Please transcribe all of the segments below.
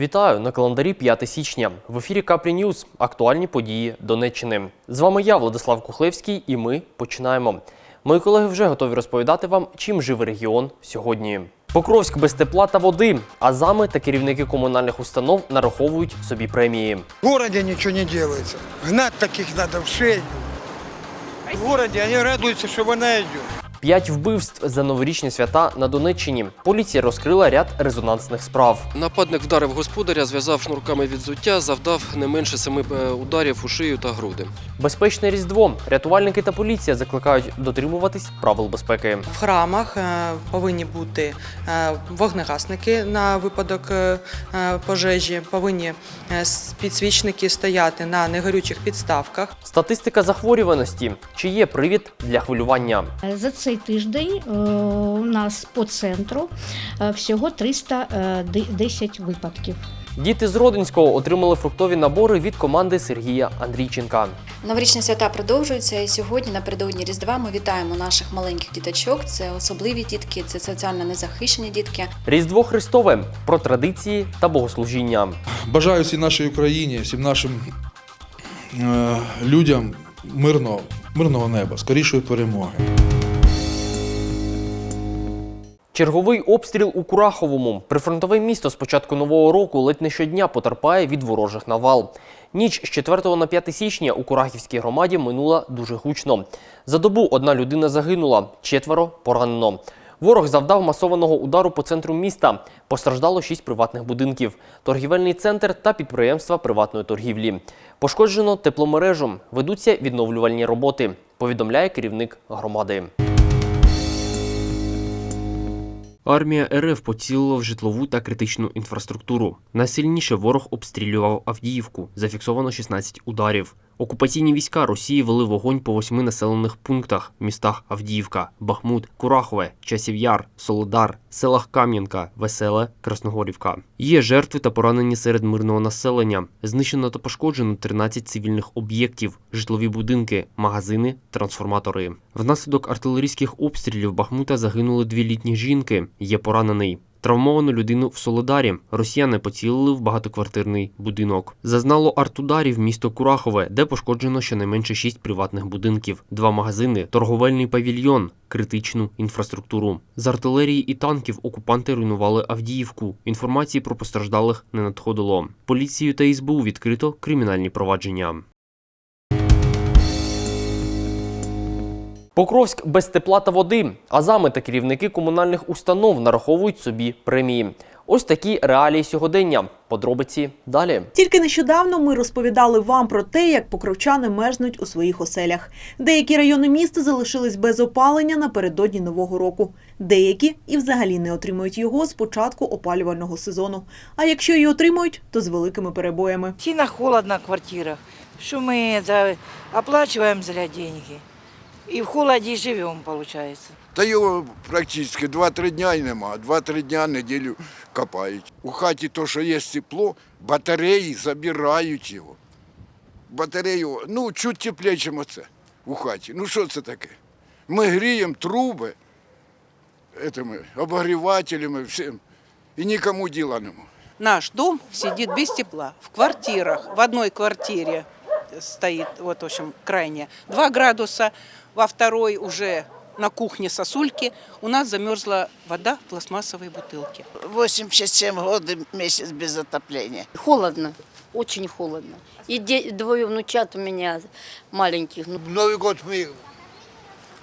Вітаю на календарі 5 січня. В ефірі Капрі Ньюз. Актуальні події Донеччини. З вами я, Владислав Кухлевський, і ми починаємо. Мої колеги вже готові розповідати вам, чим живе регіон сьогодні. Покровськ без тепла та води. Азами та керівники комунальних установ нараховують собі премії. В городе ничего не делается. Гнать таких надо в шею. В городе они радуются, что война идет. П'ять вбивств за новорічні свята на Донеччині. Поліція розкрила ряд резонансних справ. Нападник вдарив господаря, зв'язав шнурками від взуття, завдав не менше семи е, ударів у шию та груди. Безпечне різдво. Рятувальники та поліція закликають дотримуватись правил безпеки. В храмах е, повинні бути е, вогнегасники на випадок пожежі, повинні підсвічники стояти на негорючих підставках. Статистика захворюваності. Чи є привід для хвилювання? За цей тиждень е, у нас по центру е, всього 310 випадків. Діти з Родинського отримали фруктові набори від команди Сергія Андрійченка. Новорічні свята продовжуються, і сьогодні напередодні Різдва ми вітаємо наших маленьких діточок. Це особливі дітки, це соціально незахищені дітки. Різдво Христове про традиції та богослужіння. Бажаю всій нашій Україні, всім нашим е, людям мирного, мирного неба, скорішої перемоги. Черговий обстріл у Кураховому. Прифронтове місто з початку нового року ледь не щодня потерпає від ворожих навал. Ніч з 4 на 5 січня у Курахівській громаді минула дуже гучно. За добу одна людина загинула, четверо поранено. Ворог завдав масованого удару по центру міста. Постраждало шість приватних будинків, торгівельний центр та підприємства приватної торгівлі. Пошкоджено тепломережу. Ведуться відновлювальні роботи. Повідомляє керівник громади. Армія РФ поцілила в житлову та критичну інфраструктуру. Найсильніше ворог обстрілював Авдіївку. Зафіксовано 16 ударів. Окупаційні війська Росії вели вогонь по восьми населених пунктах містах Авдіївка, Бахмут, Курахове, Часів Яр, Солодар, селах Кам'янка, Веселе, Красногорівка. Є жертви та поранені серед мирного населення. Знищено та пошкоджено 13 цивільних об'єктів, житлові будинки, магазини, трансформатори. Внаслідок артилерійських обстрілів Бахмута загинули дві літні жінки. Є поранений. Травмовану людину в Солодарі росіяни поцілили в багатоквартирний будинок. Зазнало артударів місто Курахове, де пошкоджено щонайменше шість приватних будинків, два магазини, торговельний павільйон, критичну інфраструктуру. З артилерії і танків окупанти руйнували Авдіївку. Інформації про постраждалих не надходило. Поліцією та СБУ відкрито кримінальні провадження. Покровськ без тепла та води. Азами та керівники комунальних установ нараховують собі премії. Ось такі реалії сьогодення. Подробиці далі. Тільки нещодавно ми розповідали вам про те, як покровчани мерзнуть у своїх оселях. Деякі райони міста залишились без опалення напередодні нового року. Деякі і взагалі не отримують його з початку опалювального сезону. А якщо і отримують, то з великими перебоями. Сильно холодно в квартирах, что мы за... оплачиваем зря деньги. И в холоде и живем, получается. Та його практично 2-3 дня й нема. 2-3 дня неділю копають. У хаті то, що є тепло, батареї забирають його. Батарею, ну, чуть тепліше, ніж оце у хаті. Ну що це таке? Ми гріємо труби этими, обогрівателями, всім. І нікому діла нема. Наш дом сидит без тепла. В квартирах, в одной квартире стоит, вот, в общем, крайне 2 градуса, во второй уже на кухне сосульки. У нас замерзла вода в пластмассовой бутылке. 87 года месяц без отопления. Холодно, очень холодно. И двое внучат у меня маленьких. Ну, Новый год мы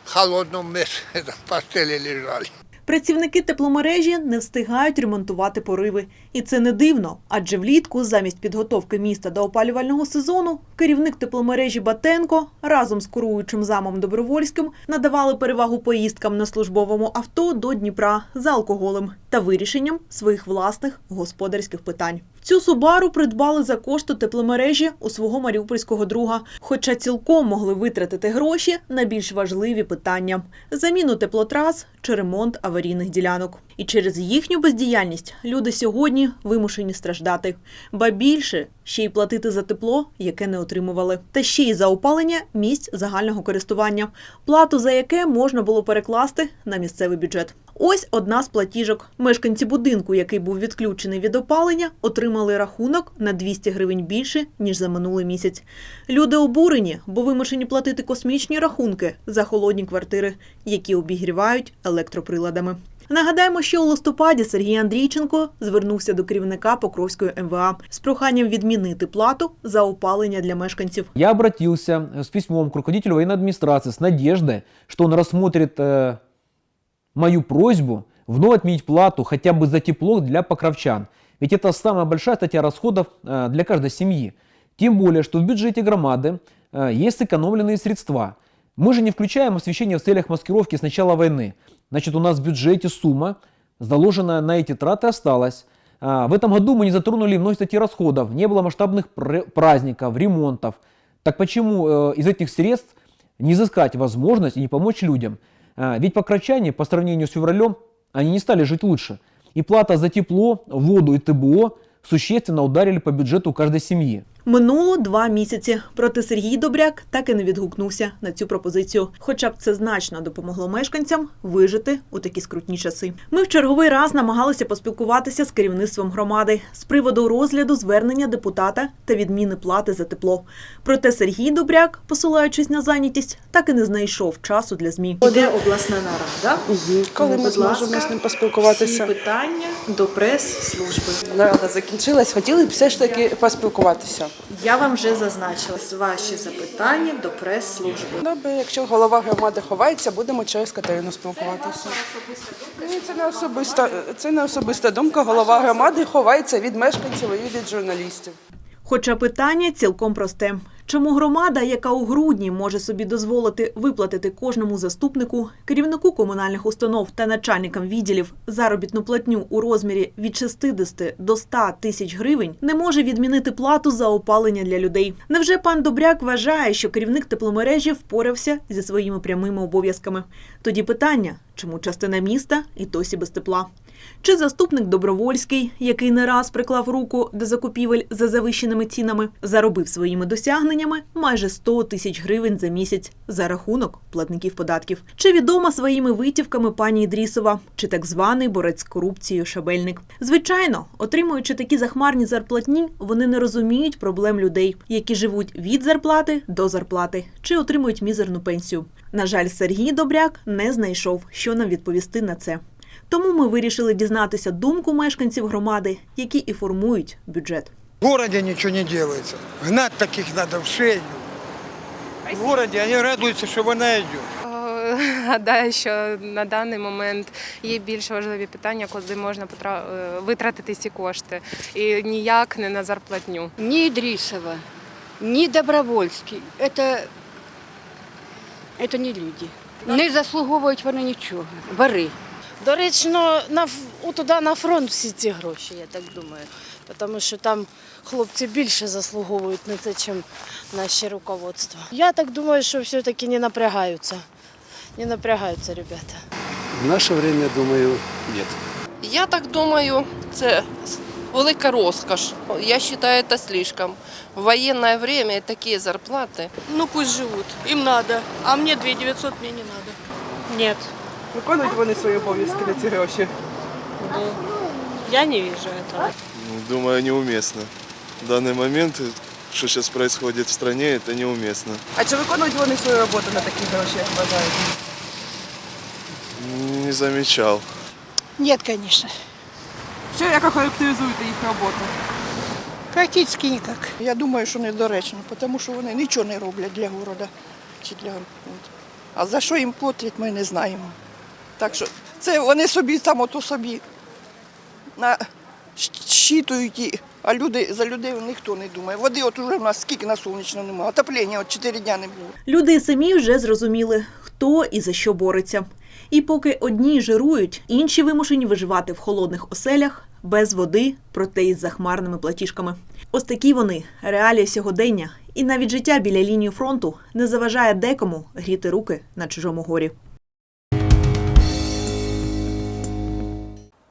в холодном месте на постели лежали. Працівники тепломережі не встигають ремонтувати пориви. І це не дивно, адже влітку, замість підготовки міста до опалювального сезону, керівник тепломережі Батенко разом з куруючим замом Добровольським надавали перевагу поїздкам на службовому авто до Дніпра за алкоголем та вирішенням своїх власних господарських питань. Цю Субару придбали за кошти тепломережі у свого маріупольського друга, хоча цілком могли витратити гроші на більш важливі питання: заміну теплотрас чи ремонт аварійних ділянок. І через їхню бездіяльність люди сьогодні вимушені страждати. Ба більше ще й платити за тепло, яке не отримували, та ще й за опалення місць загального користування, плату за яке можна було перекласти на місцевий бюджет. Ось одна з платіжок. Мешканці будинку, який був відключений від опалення, отримали рахунок на 200 гривень більше ніж за минулий місяць. Люди обурені, бо вимушені платити космічні рахунки за холодні квартири, які обігрівають електроприладами. Нагадаємо, що у листопаді Сергій Андрійченко звернувся до керівника Покровської МВА з проханням відмінити плату за опалення для мешканців. Я обратился э, с письмом к руководителю военной администрации с надеждой, что он рассмотрит э, мою просьбу вновь отменить плату хотя бы за тепло для покровчан. Ведь это самая большая статья расходов э, для каждой семьи. Тем более, что в бюджете громады э, есть сэкономленные средства. Мы же не включаем освещение в целях маскировки с начала войны. Значит, у нас в бюджете сумма, заложенная на эти траты, осталась. А, В этом году мы не затронули многие статьи расходов, не было масштабных пр- праздников, ремонтов. Так почему э, из этих средств не изыскать возможность и не помочь людям? А, Ведь покрочане, по сравнению с февралем, они не стали жить лучше. И плата за тепло, воду и ТБО существенно ударили по бюджету каждой семьи. Минуло два місяці, проте Сергій Добряк так і не відгукнувся на цю пропозицію. Хоча б це значно допомогло мешканцям вижити у такі скрутні часи. Ми в черговий раз намагалися поспілкуватися з керівництвом громади з приводу розгляду звернення депутата та відміни плати за тепло. Проте Сергій Добряк, посилаючись на зайнятість, так і не знайшов часу для змі. Буде обласна нарада. Коли ми зможемо з ним поспілкуватися? питання до прес-служби. Нарада закінчилась, хотіли б все ж таки поспілкуватися. Я вам вже зазначила ваші запитання до прес-служби. Добре, якщо голова громади ховається, будемо через Катерину спілкуватися. Ні, це не особиста, це не особиста думка. Голова громади ховається від мешканців і від журналістів. Хоча питання цілком просте: чому громада, яка у грудні може собі дозволити виплатити кожному заступнику, керівнику комунальних установ та начальникам відділів заробітну платню у розмірі від 60 до 100 тисяч гривень, не може відмінити плату за опалення для людей? Невже пан Добряк вважає, що керівник тепломережі впорався зі своїми прямими обов'язками? Тоді питання: чому частина міста і досі без тепла? Чи заступник Добровольський, який не раз приклав руку до закупівель за завищеними цінами, заробив своїми досягненнями майже 100 тисяч гривень за місяць за рахунок платників податків? Чи відома своїми витівками пані Ідрісова, чи так званий борець з корупцією Шабельник? Звичайно, отримуючи такі захмарні зарплатні, вони не розуміють проблем людей, які живуть від зарплати до зарплати, чи отримують мізерну пенсію. На жаль, Сергій Добряк не знайшов, що нам відповісти на це. Тому ми вирішили дізнатися думку мешканців громади, які і формують бюджет. В городе ничего не делается. Гнать таких надо в шею. В городе они радуются, что вона идет. Гадаю, що на даний момент є більш важливі питання, куди можна е, витратити ці кошти. І ніяк не на зарплатню. Ни Идрисова, ни Добровольский. Это, это не люди. Не заслуговують вони нічого. Вари. Доречно на туди на фронт всі ці гроші, я так думаю. Тому що там хлопці більше заслуговують на це, ніж наше руководство. Я так думаю, що все-таки не напрягаються. Не напрягаються ребята. В наше время, думаю, нет. Я так думаю, це велика розкош. Я вважаю, це слишком. В воєнне время такі зарплати. Ну пусть живуть, їм треба. А мені 2900 мені не треба. Нет, Виконують вони свої обов'язки на ці гроші. я не вижу этого. Думаю, неуместно. В данный момент, что сейчас происходит в стране, это неуместно. А чи виконують вони свою роботу на такі гроші, як вважаєте? Не замечал. Нет, конечно. Що як охарактеризуєте їх роботу? Практически никак. Я думаю, що недоречно, тому що вони нічого не роблять для города. Чи для... от. А за що їм платять, ми не знаємо. Так що це вони собі там ото собі щитують, а люди, за людей ніхто не думає. Води от уже в нас скільки на сонячно немає, отоплення от 4 дня не було. Люди самі вже зрозуміли, хто і за що бореться. І поки одні жирують, інші вимушені виживати в холодних оселях без води, проте із захмарними платіжками. Ось такі вони реалії сьогодення, і навіть життя біля лінії фронту не заважає декому гріти руки на чужому горі.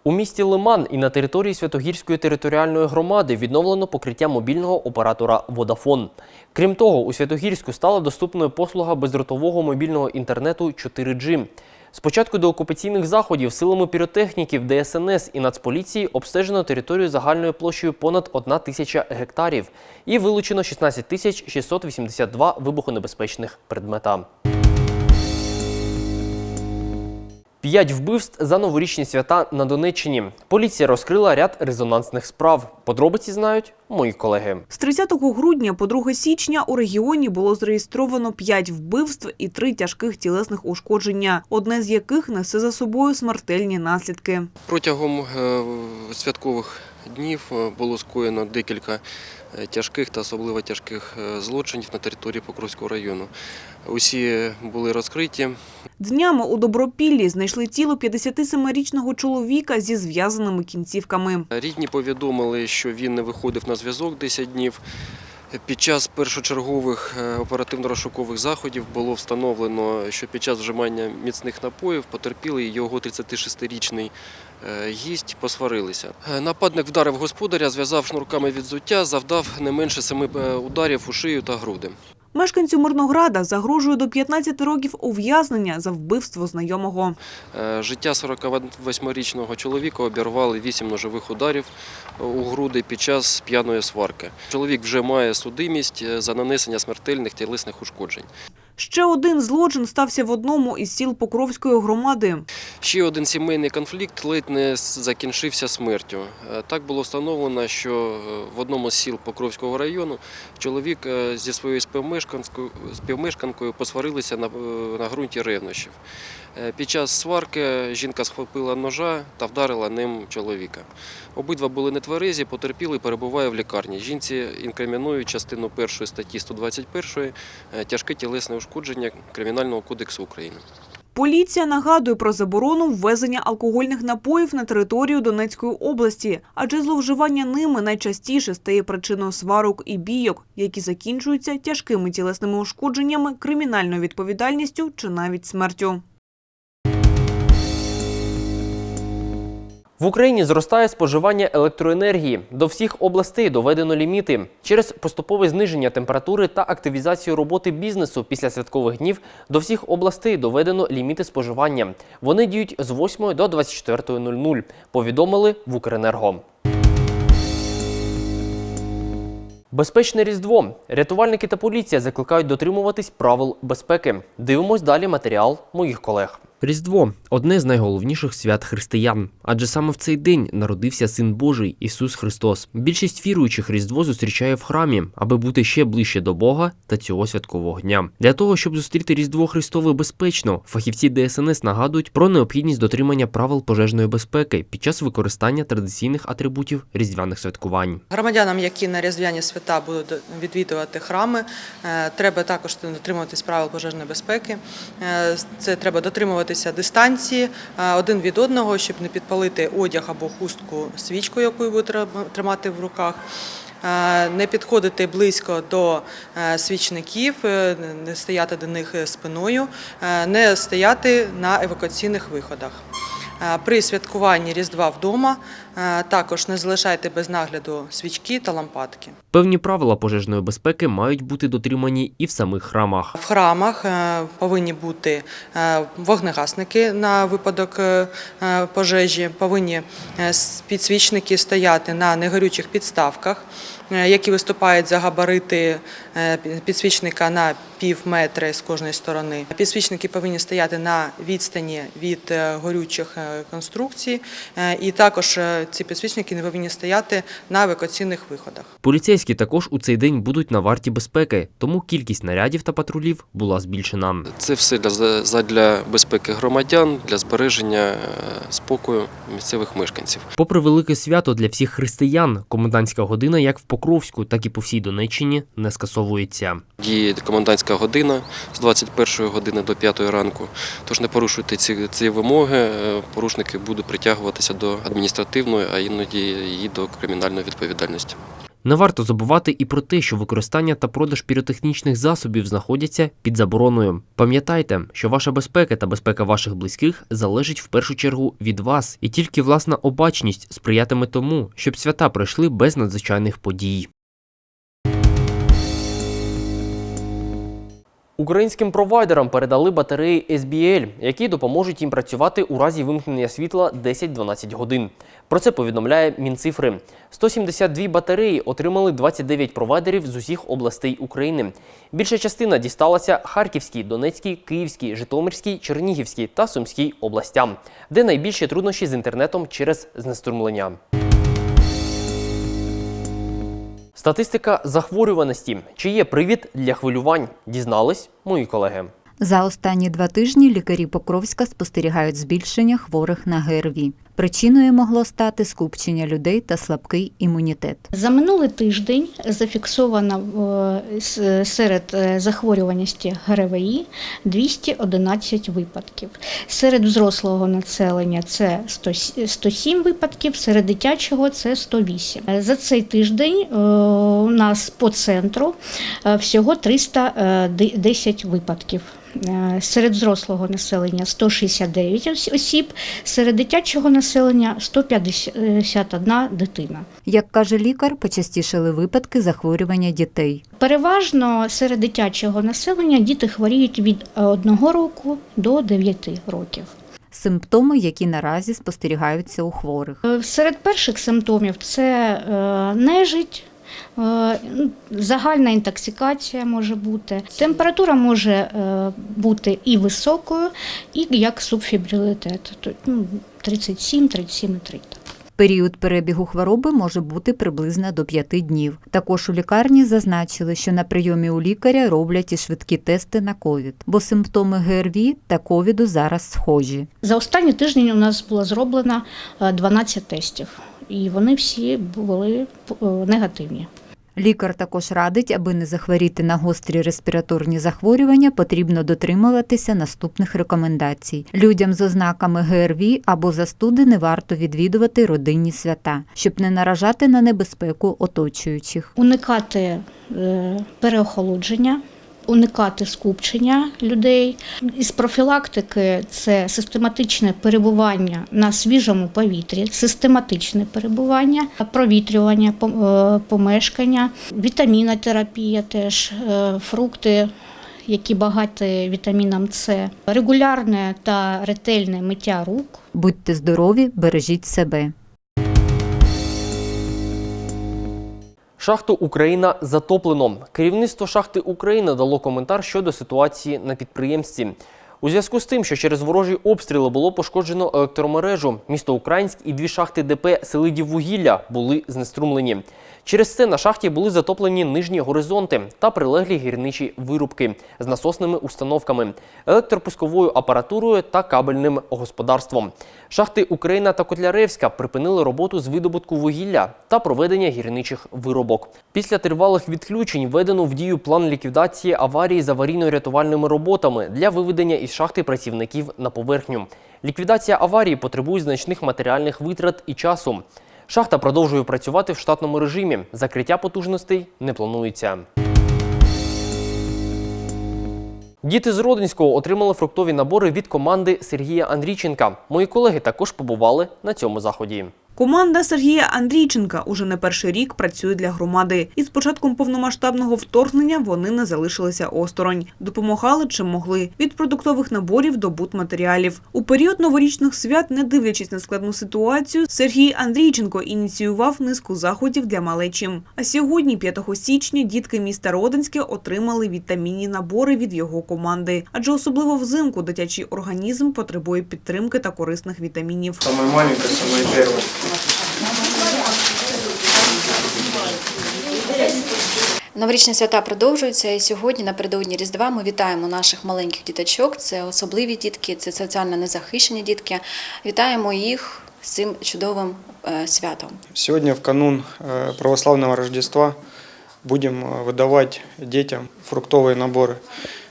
У місті Лиман і на території Святогірської територіальної громади відновлено покриття мобільного оператора Водафон. Крім того, у Святогірську стала доступною послуга бездротового мобільного інтернету 4G. З початку деокупаційних заходів силами піротехніків ДСНС і Нацполіції обстежено територію загальною площею понад 1 тисяча гектарів і вилучено 16 тисяч 682 вибухонебезпечних предмета. П'ять вбивств за новорічні свята на Донеччині. Поліція розкрила ряд резонансних справ. Подробиці знають мої колеги. З 30 грудня по 2 січня у регіоні було зареєстровано 5 вбивств і 3 тяжких тілесних ушкодження, одне з яких несе за собою смертельні наслідки. Протягом е, святкових днів е, було скоєно декілька тяжких та особливо тяжких е, злочинів на території Покровського району. Усі були розкриті. Днями у Добропіллі знайшли тіло 57-річного чоловіка зі зв'язаними кінцівками. Рідні повідомили, що він не виходив на зв'язок 10 днів. Під час першочергових е, оперативно-розшукових заходів було встановлено, що під час вживання міцних напоїв потерпілий його 36-річний е, гість посварилися. Е, Нападник вдарив господаря, зв'язав шнурками від взуття, завдав не менше семи е, ударів у шию та груди. Мешканцю Мирнограда загрожує до 15 років ув'язнення за вбивство знайомого. Е, Життя 48-річного чоловіка обірвали 8 ножових ударів у груди під час п'яної сварки. Чоловік вже має судимість е, за нанесення смертельних тілесних ушкоджень. Ще один злочин стався в одному із сіл Покровської громади. Ще один сімейний конфлікт ледь не закінчився смертю. Е, Так було встановлено, що е, в одному з сіл Покровського району чоловік е, зі своєю співмешканкою посварилися на ґрунті ревнощів. Е, Під час сварки жінка схопила ножа та вдарила ним чоловіка. Обидва були нетверезі, потерпілий перебуває в лікарні. Жінці інкримінують частину першої статті 121 е, тяжке тілесне ушкодження Кримінального кодексу України. Поліція нагадує про заборону ввезення алкогольних напоїв на територію Донецької області, адже зловживання ними найчастіше стає причиною сварок і бійок, які закінчуються тяжкими тілесними ушкодженнями, кримінальною відповідальністю чи навіть смертю. В Україні зростає споживання електроенергії. До всіх областей доведено ліміти. Через поступове зниження температури та активізацію роботи бізнесу після святкових днів до всіх областей доведено ліміти споживання. Вони діють з 8 до 24.00, повідомили в Укренерго. Безпечне Різдво. Рятувальники та поліція закликають дотримуватись правил безпеки. Дивимось далі матеріал моїх колег. Різдво одне з найголовніших свят християн, адже саме в цей день народився Син Божий Ісус Христос. Більшість віруючих Різдво зустрічає в храмі, аби бути ще ближче до Бога та цього святкового дня. Для того щоб зустріти Різдво Христове безпечно, фахівці ДСНС нагадують про необхідність дотримання правил пожежної безпеки під час використання традиційних атрибутів різдвяних святкувань. Громадянам, які на різдвяні свята будуть відвідувати храми, е, треба також дотримуватись правил пожежної безпеки. Е, Це треба дотримуватися дистанції е, один від одного, щоб не підпалити одяг або хустку свічку, яку треба тримати в руках. Не підходити близько до свічників, не стояти до них спиною, не стояти на евакуаційних виходах. Е, При святкуванні Різдва вдома е, також не залишайте без нагляду свічки та лампадки. Певні правила пожежної безпеки мають бути дотримані і в самих храмах. В храмах е, повинні бути вогнегасники на випадок пожежі, повинні підсвічники стояти на негорючих підставках, які виступають за габарити е, підсвічника на пів метра з кожної сторони. Підсвічники повинні стояти на відстані від е, горючих е, конструкцій, е, і також е, ці підсвічники не повинні стояти на евакуаційних виходах. Поліцейські також у цей день будуть на варті безпеки, тому кількість нарядів та патрулів була збільшена. Це все для, безпеки громадян, для збереження е, спокою місцевих мешканців. Попри велике свято для всіх християн, комендантська година як в Покровську, так і по всій Донеччині не скасовується. Діє комендантська година з 21 години до 5 ранку. Тож не порушуйте ці, ці вимоги. е, Порушники будуть притягуватися до адміністративної, а іноді і до кримінальної відповідальності. Не варто забувати і про те, що використання та продаж піротехнічних засобів знаходяться під забороною. Пам'ятайте, що ваша безпека та безпека ваших близьких залежить в першу чергу від вас, і тільки власна обачність сприятиме тому, щоб свята пройшли без надзвичайних подій. Українським провайдерам передали батареї SBL, які допоможуть їм працювати у разі вимкнення світла 10-12 годин. Про це повідомляє Мінцифри. 172 батареї отримали 29 провайдерів з усіх областей України. Більша частина дісталася Харківській, Донецькій, Київській, Житомирській, Чернігівській та Сумській областям, де найбільші труднощі з інтернетом через знеструмлення. Статистика захворюваності. Чи є привід для хвилювань? Дізнались мої колеги. За останні два тижні лікарі Покровська спостерігають збільшення хворих на ГРВІ. Причиною могло стати скупчення людей та слабкий імунітет. За минулий тиждень зафіксовано е, серед е, захворюваності ГРВІ 211 випадків. Серед взрослого населення це 107 випадків, серед дитячого це 108. Е, За цей тиждень е, у нас по центру всього 310 випадків. Серед взрослого населення 169 осіб, серед дитячого населення 151 дитина. Як каже лікар, почастішали випадки захворювання дітей. Переважно серед дитячого населення діти хворіють від 1 року до 9 років. Симптоми, які наразі спостерігаються у хворих. Е, Серед перших симптомів це е, нежить. Е, ну, Загальна інтоксикація може бути. Температура може е, бути і високою, і як субфібрилітет. Тобто, ну, 37, 37,3. Період перебігу хвороби може бути приблизно до 5 днів. Також у лікарні зазначили, що на прийомі у лікаря роблять і швидкі тести на ковід, бо симптоми ГРВІ та ковіду зараз схожі. За останні тиждень у нас було зроблено е, 12 тестів, і вони всі були е, негативні. Лікар також радить, аби не захворіти на гострі респіраторні захворювання, потрібно дотримуватися наступних рекомендацій. Людям з ознаками ГРВІ або застуди не варто відвідувати родинні свята, щоб не наражати на небезпеку оточуючих. Уникати е, переохолодження. Уникати скупчення людей із профілактики це систематичне перебування на свіжому повітрі, систематичне перебування, провітрювання е, помешкання, вітамінотерапія, теж е, фрукти, які багаті вітаміном С, регулярне та ретельне миття рук. Будьте здорові, бережіть себе. Шахту Україна затоплено. Керівництво шахти Україна дало коментар щодо ситуації на підприємстві. У зв'язку з тим, що через ворожі обстріли було пошкоджено електромережу, місто Українськ і дві шахти ДП Селидіввугілля були знеструмлені. Через це на шахті були затоплені нижні горизонти та прилеглі гірничі вирубки з насосними установками, електропусковою апаратурою та кабельним господарством. Шахти Україна та Котляревська припинили роботу з видобутку вугілля та проведення гірничих виробок. Після тривалих відключень введено в дію план ліквідації аварії з аварійно-рятувальними роботами для виведення із шахти працівників на поверхню. Ліквідація аварії потребує значних матеріальних витрат і часу. Шахта продовжує працювати в штатному режимі. Закриття потужностей не планується. Діти з Родинського отримали фруктові набори від команди Сергія Андрійченка. Мої колеги також побували на цьому заході. Команда Сергія Андрійченка уже не перший рік працює для громади. І з початком повномасштабного вторгнення вони не залишилися осторонь. Допомагали чим могли від продуктових наборів до бутматеріалів. У період новорічних свят, не дивлячись на складну ситуацію, Сергій Андрійченко ініціював низку заходів для малечі. А сьогодні, 5 січня, дітки міста Родинське отримали вітамінні набори від його команди. Адже особливо взимку дитячий організм потребує підтримки та корисних вітамінів. Самая маленькая, самая первая. Новорічні свята продовжуються, і сьогодні, напередодні Різдва, ми вітаємо наших маленьких діточок. Це особливі дітки, це соціально незахищені дітки. Вітаємо їх з цим чудовим е, святом. Сегодня в канун э, православного Рождества будем э, выдавать детям фруктовые наборы.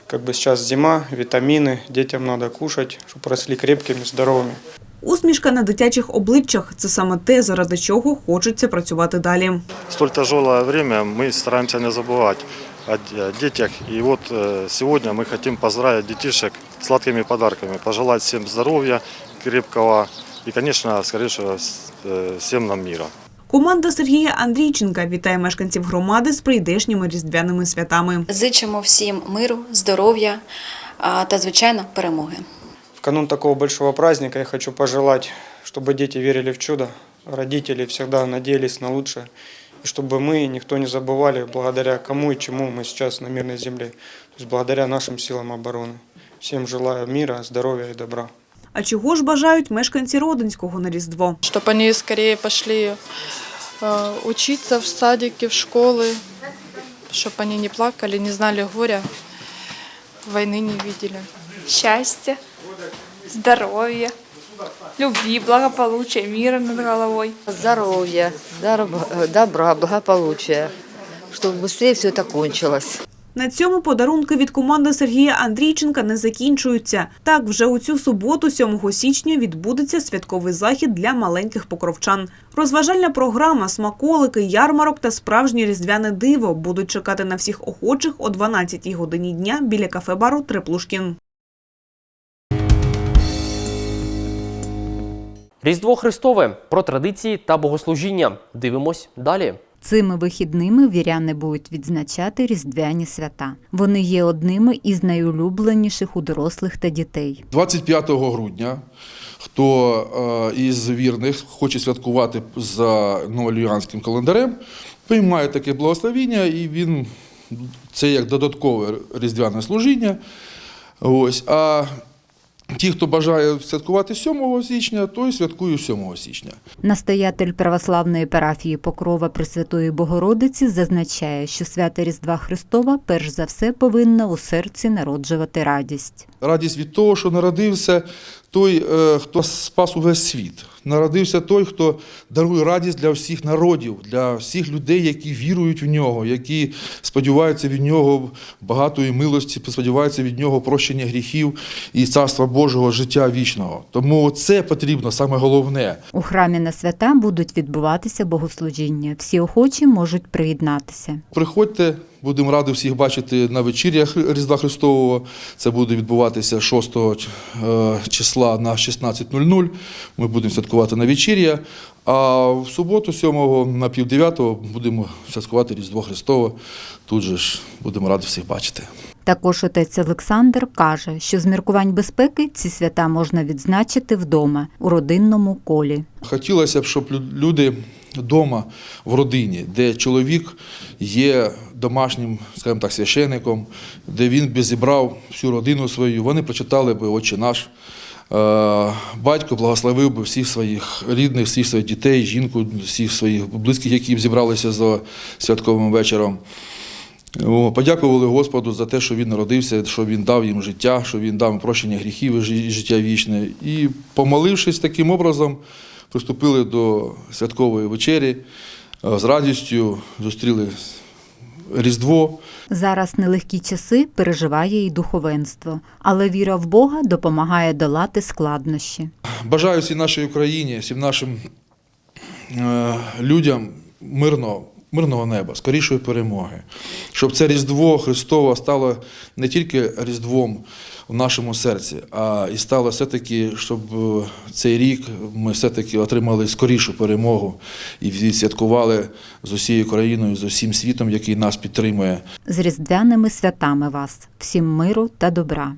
Как бы сейчас зима, витамины, детям надо кушать, чтобы росли крепкими, здоровыми. Усмішка на дитячих обличчях це саме те, заради чого хочеться працювати далі. столь тяжелое время мы стараемся не забывать о д- о детях. И вот э, сегодня мы хотим поздравить детишек сладкими подарками, пожелать всем здоровья крепкого и, конечно, скорейшего с- э, всем нам мира. Команда Сергія Андрійченка вітає мешканців громади з прийдешніми різдвяними святами. Зичимо всім миру, здоров'я а, та, звичайно, перемоги. В канун такого большого праздника я хочу пожелать, чтобы дети верили в чудо, родители всегда надеялись на лучшее, и чтобы мы никто не забывали, благодаря кому и чему мы сейчас на мирной земле, то есть благодаря нашим силам обороны. Всем желаю мира, здоровья и добра. А чого ж бажають мешканці Родинського на Різдво? чтобы они скорее пошли э, учиться в садики, в школы, чтобы они не плакали, не знали горя, войны не видели. счастья, здоровья, любви, благополучия, мира над головой. Здоровья, здоров- добра, благополучия, чтобы быстрее все это кончилось. На цьому подарунки від команди Сергія Андрійченка не закінчуються. Так, вже у цю суботу, 7 січня, відбудеться святковий захід для маленьких покровчан. Розважальна програма, смаколики, ярмарок та справжнє різдвяне диво будуть чекати на всіх охочих о 12-й годині дня біля кафе-бару Треплушкін. Різдво Христове про традиції та богослужіння. Дивимось далі. Цими вихідними віряни будуть відзначати різдвяні свята. Вони є одними із найулюбленіших у дорослих та дітей. 25 грудня, хто е, із вірних хоче святкувати за новолюянським календарем, приймає таке благословіння, і він це як додаткове різдвяне служіння. Ось. А ті, хто бажає святкувати 7 січня, той святкує 7 січня. Настоятель православної парафії Покрова Пресвятої Богородиці зазначає, що свято Різдва Христова перш за все повинно у серці народжувати радість. Радість від того, що народився той, е, хто спас увесь світ. Народився той, хто дарує радість для всіх народів, для всіх людей, які вірують в нього, які сподіваються від нього багатої милості, сподіваються від нього прощення гріхів і царства Божого життя вічного. Тому це потрібно саме головне. У храмі на свята будуть відбуватися богослужіння. Всі охочі можуть приєднатися. Приходьте, будемо раді всіх бачити на вечір'ях Різдва Христового. Це буде відбуватися 6 е, числа на 16.00. Ми будемо святкувати на вечір'я. А в суботу, 7 на пів 9 будемо святкувати Різдво Христове. Тут же ж будемо раді всіх бачити. Також отець Олександр каже, що з міркувань безпеки ці свята можна відзначити вдома у родинному колі. Хотілося б, щоб люди вдома в родині, де чоловік є домашнім, скажімо так, священником, де він би зібрав всю родину свою, вони прочитали би Отче наш. Е, Батько благословив би всіх своїх рідних, всіх своїх дітей, жінку, всіх своїх близьких, які зібралися за святковим вечором. Подякували Господу за те, що він народився, що він дав їм життя, що він дав прощення гріхів і життя вічне. І помолившись таким образом, приступили до святкової вечері, е, з радістю зустріли Різдво. Зараз нелегкі часи переживає і духовенство, але віра в Бога допомагає долати складнощі. Бажаю всій нашій Україні, всім нашим е, людям мирного, мирного неба, скорішої перемоги. Щоб це Різдво Христове стало не тільки Різдвом в нашому серці, а і стало все-таки, щоб е, цей рік ми все-таки отримали скорішу перемогу і відсвяткували з усією країною, з усім світом, який нас підтримує. З різдвяними святами вас, всім миру та добра.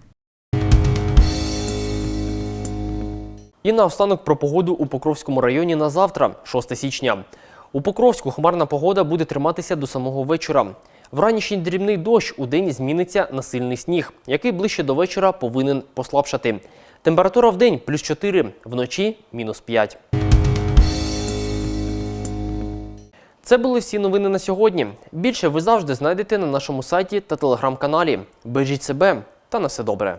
І наостанок про погоду у Покровському районі на завтра, 6 січня. У Покровську хмарна погода буде триматися до самого вечора. Вранішній дрібний дощ у день зміниться на сильний сніг, який ближче до вечора повинен послабшати. Температура в день плюс 4, вночі мінус 5. Це були всі новини на сьогодні. Більше ви завжди знайдете на нашому сайті та телеграм-каналі. Бережіть себе та на все добре.